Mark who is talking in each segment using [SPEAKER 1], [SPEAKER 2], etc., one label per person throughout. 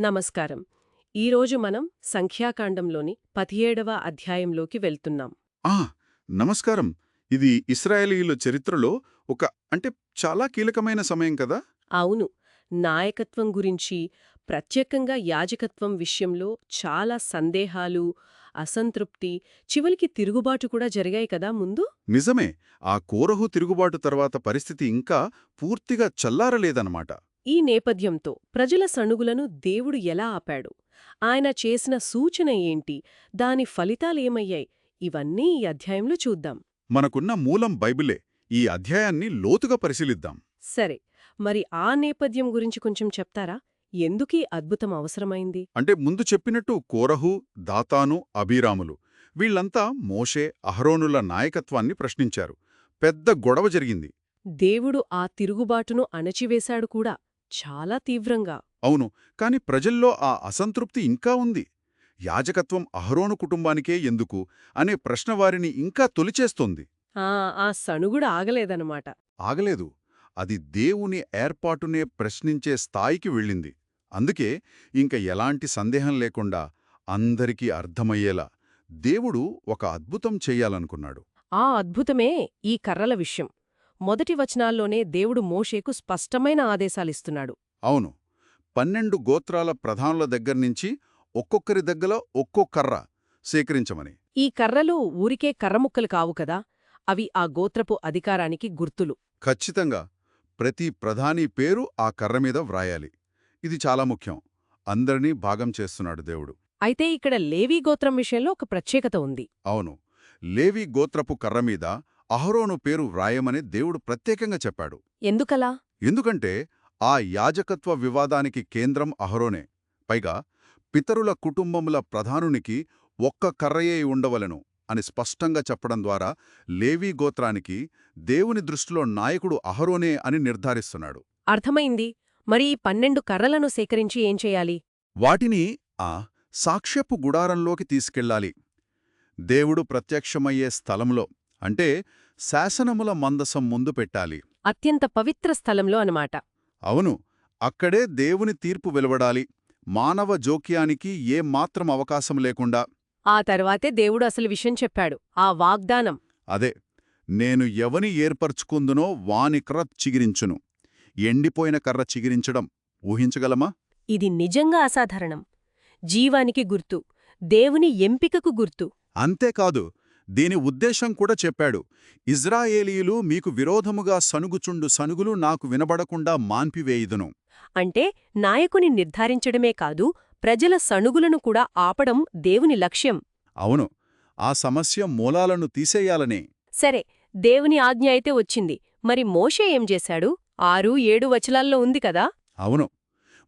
[SPEAKER 1] నమస్కారం. ఈరోజు మనం సంఖ్యాకాండంలోని పదిహేడవ అధ్యాయంలోకి వెళ్తున్నాం.
[SPEAKER 2] ఆ నమస్కారం. ఇది ఇస్రాయేలీల చరిత్రలో ఒక అంటే చాలా కీలకమైన సమయం కదా?
[SPEAKER 1] అవును. నాయకత్వం గురించి ప్రత్యేకంగా యాజకత్వం విషయంలో చాలా సందేహాలు అసంతృప్తి చివరికి తిరుగుబాటు కూడా జరిగాయి కదా ముందు?
[SPEAKER 2] నిజమే. ఆ కోరహు తిరుగుబాటు తర్వాత పరిస్థితి ఇంకా పూర్తిగా చల్లారలేదన్నమాట.
[SPEAKER 1] ఈ నేపథ్యంతో ప్రజల సణుగులను దేవుడు ఎలా ఆపాడు? ఆయన చేసిన సూచన ఏంటి? దాని ఫలితాలేమయ్యాయి? ఇవన్నీ ఈ అధ్యాయంలో చూద్దాం.
[SPEAKER 2] మనకున్న మూలం బైబిలే. ఈ అధ్యాయాన్ని లోతుగా పరిశీలిద్దాం.
[SPEAKER 1] సరే. మరి ఆ నేపథ్యం గురించి కొంచెం చెప్తారా? ఎందుకీ అద్భుతం అవసరమైంది?
[SPEAKER 2] అంటే ముందు చెప్పినట్టు కోరహు దాతాను అబీరాములు వీళ్ళంతా మోషే అహరోనుల నాయకత్వాన్ని ప్రశ్నించారు. పెద్ద గొడవ జరిగింది.
[SPEAKER 1] దేవుడు ఆ తిరుగుబాటును అణచివేశాడు కూడా. చాలా తీవ్రంగా.
[SPEAKER 2] అవును. కాని ప్రజల్లో ఆ అసంతృప్తి ఇంకా ఉంది. యాజకత్వం అహరోను కుటుంబానికే ఎందుకు అనే ప్రశ్న వారిని ఇంకా తొలిచేస్తోంది.
[SPEAKER 1] ఆ ఆ సణుగుడు ఆగలేదన్నమాట.
[SPEAKER 2] ఆగలేదు. అది దేవుని ఏర్పాటునే ప్రశ్నించే స్థాయికి వెళ్ళింది. అందుకే ఇంక ఎలాంటి సందేహం లేకుండా అందరికీ అర్థమయ్యేలా దేవుడు ఒక అద్భుతం చెయ్యాలనుకున్నాడు
[SPEAKER 1] ఆ అద్భుతమే ఈ కర్రల విషయం. మొదటి వచనాల్లోనే దేవుడు మోషేకు స్పష్టమైన ఆదేశాలిస్తున్నాడు.
[SPEAKER 2] అవును. పన్నెండు గోత్రాల ప్రధానుల దగ్గర్నుంచి ఒక్కొక్కరి దగ్గర ఒక్కో కర్ర సేకరించమని.
[SPEAKER 1] ఈ కర్రలు ఊరికే కర్రముక్కలు కావు కదా అవి ఆ గోత్రపు అధికారానికి గుర్తులు.
[SPEAKER 2] ఖచ్చితంగా. ప్రతి ప్రధాని పేరు ఆ కర్ర మీద వ్రాయాలి. ఇది చాలా ముఖ్యం. అందరినీ భాగం చేస్తున్నాడు దేవుడు.
[SPEAKER 1] అయితే ఇక్కడ లేవీ గోత్రం విషయంలో ఒక ప్రత్యేకత ఉంది.
[SPEAKER 2] అవును. లేవి గోత్రపు కర్ర మీద అహరోను పేరు వ్రాయమని దేవుడు ప్రత్యేకంగా చెప్పాడు.
[SPEAKER 1] ఎందుకలా?
[SPEAKER 2] ఎందుకంటే ఆ యాజకత్వ వివాదానికి కేంద్రం అహరోనే. పైగా పితరుల కుటుంబముల ప్రధానునికి ఒక్క కర్రయే ఉండవలెను అని స్పష్టంగా చెప్పడం ద్వారా లేవీ గోత్రానికి దేవుని దృష్టిలో నాయకుడు అహరోనే అని నిర్ధారిస్తున్నాడు.
[SPEAKER 1] అర్థమైంది. మరి ఈ పన్నెండు కర్రలను సేకరించి ఏం చేయాలి?
[SPEAKER 2] వాటిని ఆ సాక్ష్యపు గుడారంలోకి తీసుకెళ్ళాలి. దేవుడు ప్రత్యక్షమయ్యే స్థలంలో అంటే శాసనముల మందసం ముందు పెట్టాలి.
[SPEAKER 1] అత్యంత పవిత్ర స్థలంలో అనమాట
[SPEAKER 2] అవును అక్కడే దేవుని తీర్పు వెలువడాలి. మానవ జోక్యానికి ఏ మాత్రం అవకాశం లేకుండా.
[SPEAKER 1] ఆ తర్వాతే దేవుడు అసలు విషయం చెప్పాడు ఆ వాగ్దానం.
[SPEAKER 2] అదే నేను ఎవని ఏర్పరచుకుందునో వాని కర్ర చిగిరించును. ఎండిపోయిన కర్ర చిగిరించడం ఊహించగలమా?
[SPEAKER 1] ఇది నిజంగా అసాధారణం. జీవానికి గుర్తు దేవుని ఎంపికకు గుర్తు.
[SPEAKER 2] అంతేకాదు దీని ఉద్దేశం కూడా చెప్పాడు. ఇజ్రాయేలీయులు మీకు విరోధముగా సనుగుచుండు సనుగులు నాకు వినబడకుండా మాన్పివేయుదును.
[SPEAKER 1] అంటే నాయకుని నిర్ధారించడమే కాదు ప్రజల సణుగులను కూడా ఆపడం దేవుని లక్ష్యం.
[SPEAKER 2] అవును. ఆ సమస్య మూలాలను తీసేయాలనే.
[SPEAKER 1] సరే దేవుని ఆజ్ఞ అయితే వచ్చింది. మరి మోషే ఏం చేశాడు? ఆరు ఏడు వచనాల్లో ఉంది కదా?
[SPEAKER 2] అవును.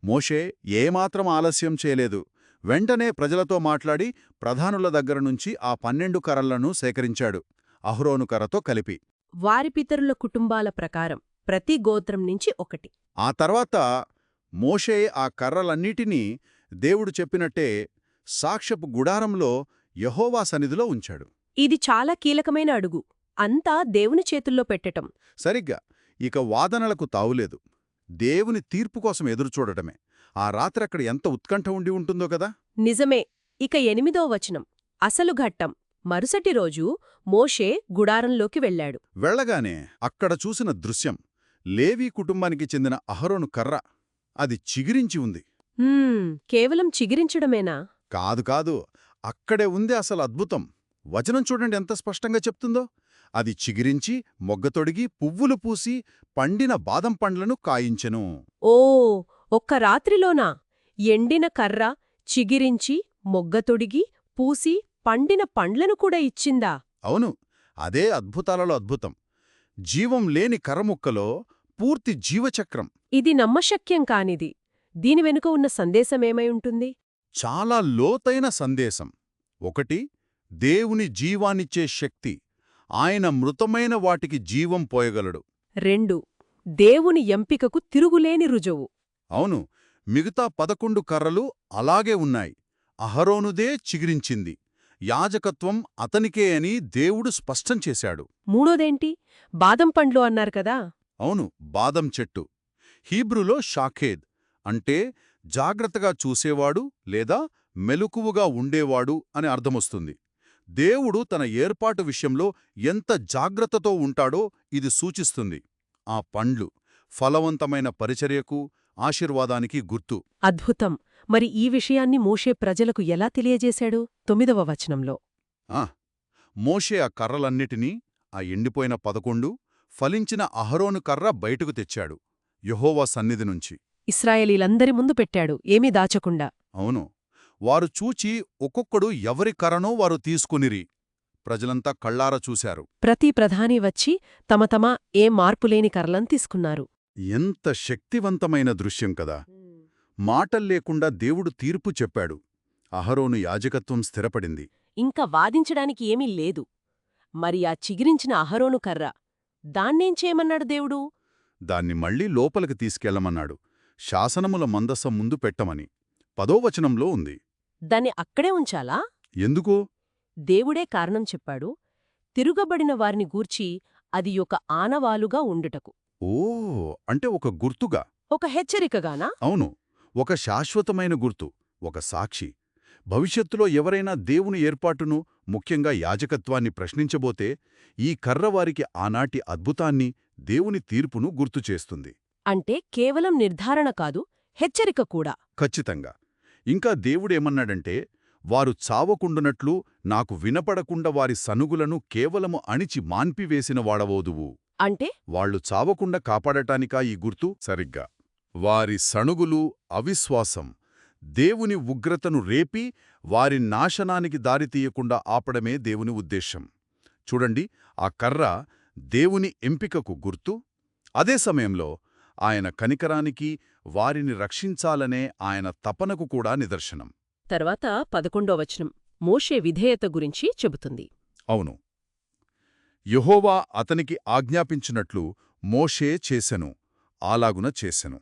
[SPEAKER 2] మోషే ఏమాత్రం ఆలస్యం చేయలేదు. వెంటనే ప్రజలతో మాట్లాడి ప్రధానుల దగ్గర నుంచి ఆ పన్నెండు కర్రలను సేకరించాడు అహ్రోను కర్రతో కలిపి.
[SPEAKER 1] వారి పితరుల కుటుంబాల ప్రకారం ప్రతి గోత్రం నుంచి ఒకటి.
[SPEAKER 2] ఆ తర్వాత మోషే ఆ కర్రలన్నిటినీ దేవుడు చెప్పినట్టే సాక్ష్యపు గుడారంలో యహోవా సన్నిధిలో ఉంచాడు.
[SPEAKER 1] ఇది చాలా కీలకమైన అడుగు. అంతా దేవుని చేతుల్లో పెట్టటం.
[SPEAKER 2] సరిగ్గా ఇక వాదనలకు తావులేదు. దేవుని తీర్పు కోసం ఎదురుచూడటమే. ఆ రాత్రక్కడ ఎంత ఉత్కంఠ ఉండి ఉంటుందో కదా?
[SPEAKER 1] నిజమే. ఇక ఎనిమిదో వచనం. అసలు ఘట్టం. మరుసటి రోజు మోషే గుడారంలోకి వెళ్ళాడు.
[SPEAKER 2] వెళ్ళగానే అక్కడ చూసిన దృశ్యం. లేవీ కుటుంబానికి చెందిన అహరోను కర్ర. అది చిగిరించి ఉంది.
[SPEAKER 1] కేవలం చిగిరించడమేనా?
[SPEAKER 2] కాదు కాదు. అక్కడే ఉంది అసలు అద్భుతం. వచనం చూడండి ఎంత స్పష్టంగా చెప్తుందో. అది చిగిరించి మొగ్గతొడిగి పువ్వులు పూసి పండిన బాదం పండ్లను కాయించెను.
[SPEAKER 1] ఓ ఒక్క రాత్రిలోనా? ఎండిన కర్ర చిగిరించి మొగ్గతొడిగి పూసి పండిన పండ్లను కూడా ఇచ్చిందా?
[SPEAKER 2] అవును అదే అద్భుతాలలో అద్భుతం. జీవం లేని కర్రముక్కలో పూర్తి జీవచక్రం.
[SPEAKER 1] ఇది నమ్మశక్యం కానిది. దీని వెనుక ఉన్న సందేశమేమై ఉంటుంది?
[SPEAKER 2] చాలా లోతైన సందేశం. ఒకటి దేవుని జీవాన్నిచ్చే శక్తి. ఆయన మృతమైన వాటికి జీవం పోయగలడు.
[SPEAKER 1] రెండు దేవుని ఎంపికకు తిరుగులేని రుజువు.
[SPEAKER 2] అవును మిగతా పదకొండు కర్రలు అలాగే ఉన్నాయి. అహరోనుదే చిగిరించింది. యాజకత్వం అతనికే అని దేవుడు స్పష్టం చేశాడు.
[SPEAKER 1] మూడోదేంటి? బాదం పండ్లు అన్నారు కదా?
[SPEAKER 2] అవును బాదం చెట్టు. హీబ్రులో షాఖేద్. అంటే జాగ్రత్తగా చూసేవాడు లేదా మెలకువగా ఉండేవాడు అని అర్థమొస్తుంది. దేవుడు తన ఏర్పాటు విషయంలో ఎంత జాగ్రత్తతో ఉంటాడో ఇది సూచిస్తుంది. ఆ పండ్లు ఫలవంతమైన పరిచర్యకు ఆశీర్వాదానికి గుర్తు.
[SPEAKER 1] అద్భుతం. మరి ఈ విషయాన్ని మోషే ప్రజలకు ఎలా తెలియజేశాడు? తొమ్మిదవ వచనంలో.
[SPEAKER 2] ఆ! మోషే ఆ కర్రలన్నిటినీ ఆ ఎండిపోయిన పదకొండు ఫలించిన అహరోను కర్ర బయటకు తెచ్చాడు యెహోవా సన్నిధి నుంచి.
[SPEAKER 1] ఇస్రాయేలీలందరి ముందు పెట్టాడు ఏమీ దాచకుండా.
[SPEAKER 2] అవును. వారు చూచి ఒక్కొక్కడు ఎవరి కర్రనో వారు తీసుకునిరి. ప్రజలంతా కళ్ళార చూశారు.
[SPEAKER 1] ప్రతి ప్రధాని వచ్చి తమ తమ ఏ మార్పులేని కర్రలను తీసుకున్నారు.
[SPEAKER 2] ఎంత శక్తివంతమైన దృశ్యం కదా! మాటల్లేకుండా దేవుడు తీర్పు చెప్పాడు. అహరోను యాజకత్వం స్థిరపడింది.
[SPEAKER 1] ఇంకా వాదించడానికి ఏమీ లేదు. మరి ఆ చిగిరించిన అహరోను కర్ర దాన్నేం చేయమన్నాడు దేవుడు?
[SPEAKER 2] దాన్ని మళ్ళీ లోపలికి తీసుకెళ్ళమన్నాడు శాసనముల మందసం ముందు పెట్టమని. పదోవచనంలో ఉంది.
[SPEAKER 1] దాన్ని అక్కడే ఉంచాలా?
[SPEAKER 2] ఎందుకో?
[SPEAKER 1] దేవుడే కారణం చెప్పాడు. తిరుగబడిన వారిని గూర్చి అది ఒక ఆనవాలుగా ఉండుటకు.
[SPEAKER 2] ఓ అంటే ఒక గుర్తుగా.
[SPEAKER 1] ఒక హెచ్చరికగానా?
[SPEAKER 2] అవును ఒక శాశ్వతమైన గుర్తు ఒక సాక్షి. భవిష్యత్తులో ఎవరైనా దేవుని ఏర్పాటును ముఖ్యంగా యాజకత్వాన్ని ప్రశ్నించబోతే ఈ కర్ర వారికి ఆనాటి అద్భుతాన్ని దేవుని తీర్పును గుర్తు చేస్తుంది.
[SPEAKER 1] అంటే కేవలం నిర్ధారణ కాదు హెచ్చరిక కూడా.
[SPEAKER 2] ఖచ్చితంగా. ఇంకా దేవుడేమన్నాడంటే వారు చావకుండునట్లు నాకు వినపడకుండా వారి సనుగులను కేవలము అణిచి మాన్పివేసిన వాడవోదువు.
[SPEAKER 1] అంటే?
[SPEAKER 2] వాళ్ళు చావకుండా కాపాడటానికా ఈ గుర్తు? సరిగ్గా. వారి సణుగులు అవిశ్వాసం. దేవుని ఉగ్రతను రేపి వారి నాశనానికి దారితీయకుండా ఆపడమే దేవుని ఉద్దేశం చూడండి ఆ కర్ర దేవుని ఎంపికకు గుర్తు? అదే సమయంలో ఆయన కనికరానికి వారిని రక్షించాలనే ఆయన తపనకు కూడా నిదర్శనం.
[SPEAKER 1] తర్వాత పదకొండో వచనం. మోషే విధేయత గురించి చెబుతుంది.
[SPEAKER 2] అవును. యెహోవా అతనికి ఆజ్ఞాపించినట్లు మోషే చేసెను అలాగున చేసెను.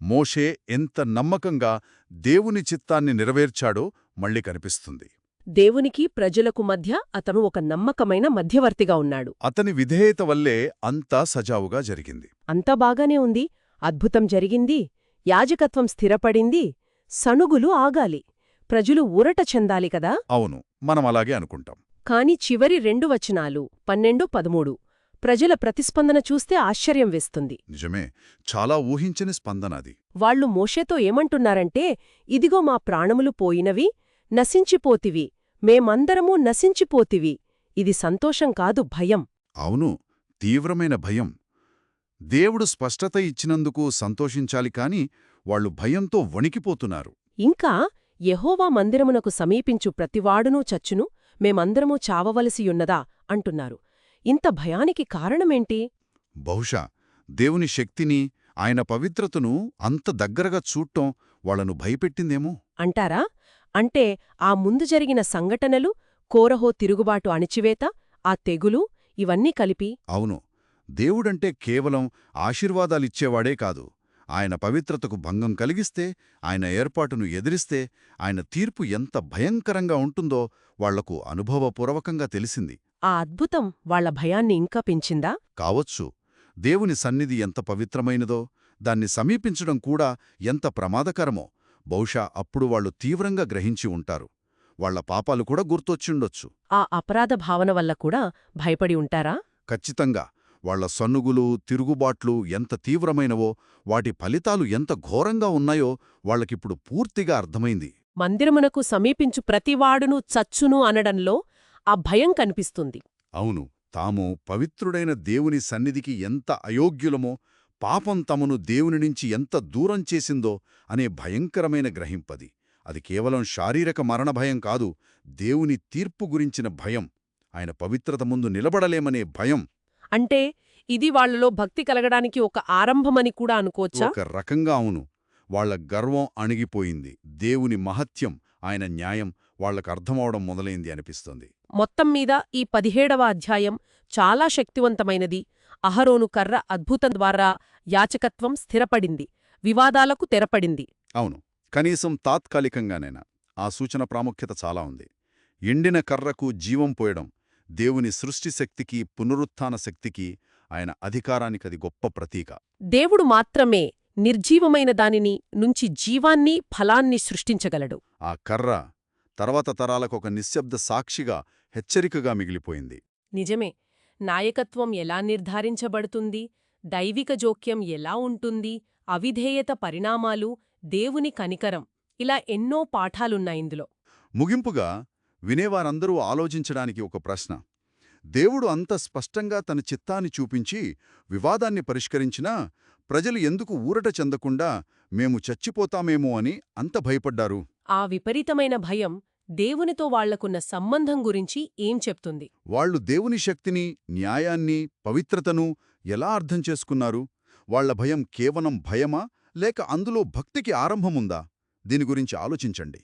[SPEAKER 2] మోషే ఎంత నమ్మకంగా దేవుని చిత్తాన్ని నెరవేర్చాడో మళ్ళీ కనిపిస్తుంది.
[SPEAKER 1] దేవునికి ప్రజలకు మధ్య అతను ఒక నమ్మకమైన మధ్యవర్తిగా ఉన్నాడు.
[SPEAKER 2] అతని విధేయత వల్లే అంతా సజావుగా జరిగింది.
[SPEAKER 1] అంతా బాగానే ఉంది. అద్భుతం జరిగింది. యాజకత్వం స్థిరపడింది. సణుగులు ఆగాలి. ప్రజలు ఊరట చెందాలి కదా?
[SPEAKER 2] అవును. మనం అలాగే అనుకుంటాం.
[SPEAKER 1] కాని చివరి రెండు వచనాలు పన్నెండు పదమూడు ప్రజల ప్రతిస్పందన చూస్తే ఆశ్చర్యం వేస్తుంది.
[SPEAKER 2] నిజమే చాలా ఊహించని స్పందన అది.
[SPEAKER 1] వాళ్ళు మోషేతో ఏమంటున్నారంటే ఇదిగో మా ప్రాణములు పోయినవి నశించిపోతివి మేమందరమూ నశించిపోతివి ఇది సంతోషం కాదు భయం.
[SPEAKER 2] అవును తీవ్రమైన భయం. దేవుడు స్పష్టత ఇచ్చినందుకు సంతోషించాలి కాని వాళ్ళు భయంతో వణికిపోతున్నారు.
[SPEAKER 1] ఇంకా యెహోవా మందిరమునకు సమీపించు ప్రతివాడునూ చచ్చును మేమందరమూ చావవలసియున్నదా అంటున్నారు. ఇంత భయానికి కారణమేంటి?
[SPEAKER 2] బహుశా దేవుని శక్తిని ఆయన పవిత్రతను అంత దగ్గరగా చూడటం వాళ్ళను భయపెట్టిందేమో?
[SPEAKER 1] అంటారా? అంటే ఆ ముందు జరిగిన సంఘటనలు కోరహో తిరుగుబాటు అణిచివేత ఆ తెగులు ఇవన్నీ కలిపి?
[SPEAKER 2] అవును. దేవుడంటే కేవలం ఆశీర్వాదాలిచ్చేవాడే కాదు. ఆయన పవిత్రతకు భంగం కలిగిస్తే ఆయన ఏర్పాటును ఎదిరిస్తే ఆయన తీర్పు ఎంత భయంకరంగా ఉంటుందో వాళ్ళకు అనుభవపూర్వకంగా తెలిసింది.
[SPEAKER 1] ఆ అద్భుతం వాళ్ళ భయాన్ని ఇంకా పెంచిందా?
[SPEAKER 2] కావచ్చు. దేవుని సన్నిధి ఎంత పవిత్రమైనదో దాన్ని సమీపించడం కూడా ఎంత ప్రమాదకరమో బహుశా అప్పుడు వాళ్ళు తీవ్రంగా గ్రహించి ఉంటారు. వాళ్ళ పాపాలు కూడా గుర్తొచ్చుండొచ్చు
[SPEAKER 1] ఆ అపరాధ భావన వల్ల కూడా భయపడి ఉంటారా?
[SPEAKER 2] ఖచ్చితంగా. వాళ్ళ సన్నుగులు తిరుగుబాట్లు ఎంత తీవ్రమైనవో వాటి ఫలితాలు ఎంత ఘోరంగా ఉన్నాయో వాళ్ళకిప్పుడు పూర్తిగా అర్థమైంది.
[SPEAKER 1] మందిరమునకు సమీపించు ప్రతివాడును చచ్చును అనడంలో ఆ భయం కనిపిస్తుంది.
[SPEAKER 2] అవును తాము పవిత్రుడైన దేవుని సన్నిధికి ఎంత అయోగ్యులమో పాపం తమను దేవుని నుంచి ఎంత దూరం చేసిందో అనే భయంకరమైన గ్రహింపది. అది కేవలం శారీరక మరణ భయం కాదు దేవుని తీర్పు గురించిన భయం. ఆయన పవిత్రత ముందు నిలబడలేమనే భయం.
[SPEAKER 1] అంటే ఇది వాళ్ళలో భక్తి కలగడానికి ఒక ఆరంభమని కూడా అనుకోవచ్చా?
[SPEAKER 2] ఒక రకంగా అవును. వాళ్ళ గర్వం అణిగిపోయింది. దేవుని మహత్యం ఆయన న్యాయం వాళ్ళకు అర్థమవడం మొదలైంది అనిపిస్తుంది.
[SPEAKER 1] మొత్తం మీద ఈ పదిహేడవ అధ్యాయం చాలా శక్తివంతమైనది. అహరోను కర్ర అద్భుతం ద్వారా యాచకత్వం స్థిరపడింది. వివాదాలకు తెరపడింది.
[SPEAKER 2] అవును. కనీసం తాత్కాలికంగానైనా ఆ సూచన ప్రాముఖ్యత చాలా ఉంది. ఎండిన కర్రకు జీవం పోయడం దేవుని సృష్టి శక్తికి పునరుత్థాన శక్తికి ఆయన అధికారానికది గొప్ప ప్రతీక.
[SPEAKER 1] దేవుడు మాత్రమే నిర్జీవమైన దానిని నుంచి జీవాన్ని ఫలాన్ని సృష్టించగలడు.
[SPEAKER 2] ఆ కర్ర తర్వాత తరాలకు ఒక నిశ్శబ్ద సాక్షిగా హెచ్చరికగా మిగిలిపోయింది.
[SPEAKER 1] నిజమే. నాయకత్వం ఎలా నిర్ధారించబడుతుంది? దైవిక జోక్యం ఎలా ఉంటుంది? అవిధేయత పరిణామాలు దేవుని కనికరం ఇలా ఎన్నో పాఠాలున్నాయిందులో
[SPEAKER 2] ముగింపుగా వినేవారందరూ ఆలోచించడానికి ఒక ప్రశ్న. దేవుడు అంత స్పష్టంగా తన చిత్తాన్ని చూపించి వివాదాన్ని పరిష్కరించినా ప్రజలు ఎందుకు ఊరట చెందకుండా మేము చచ్చిపోతామేమో అని అంత భయపడ్డారు.
[SPEAKER 1] ఆ విపరీతమైన భయం దేవునితో వాళ్ళకున్న సంబంధం గురించి ఏం చెప్తుంది?
[SPEAKER 2] వాళ్ళు దేవుని శక్తిని న్యాయాన్ని పవిత్రతను ఎలా అర్థం చేసుకున్నారు? వాళ్ళ భయం కేవలం భయమా? లేక అందులో భక్తికి ఆరంభముందా? దీని గురించి ఆలోచించండి.